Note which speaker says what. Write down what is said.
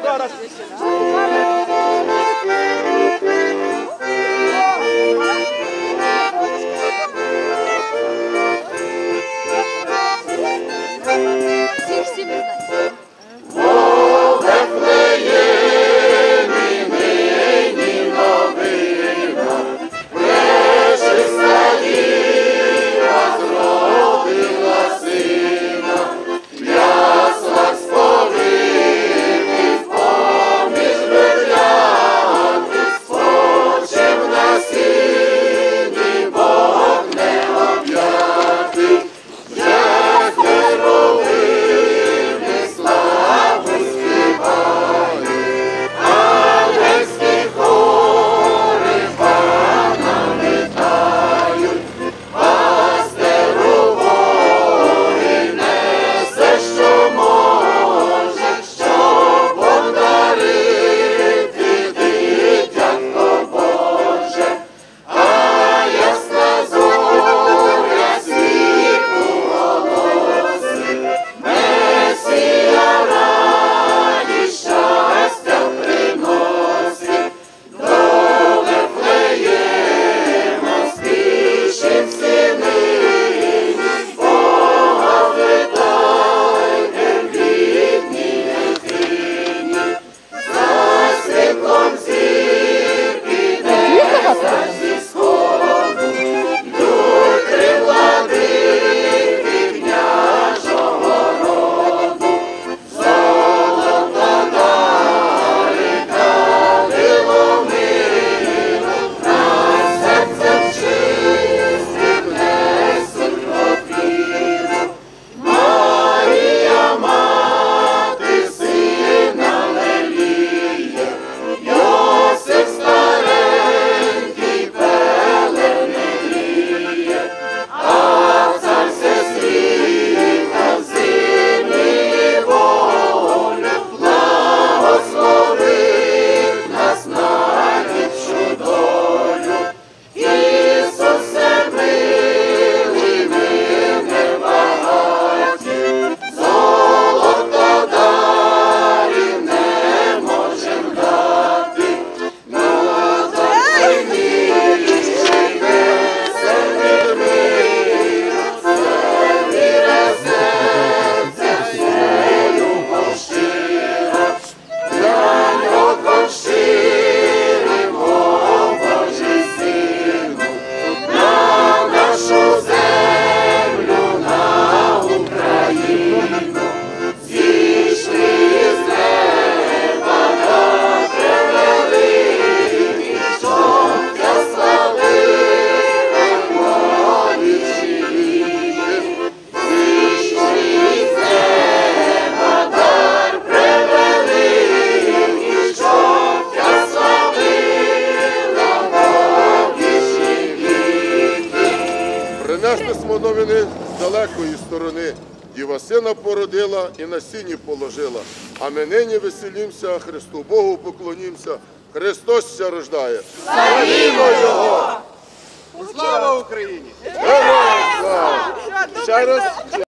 Speaker 1: agora.
Speaker 2: Принесли новини з далекої сторони. Діва сина породила і на сіні положила. А ми нині веселімся, Христу Богу поклонімся. Христос ся рождає. Славімо Його!
Speaker 3: Слава Україні!
Speaker 2: Героям слава! Ще раз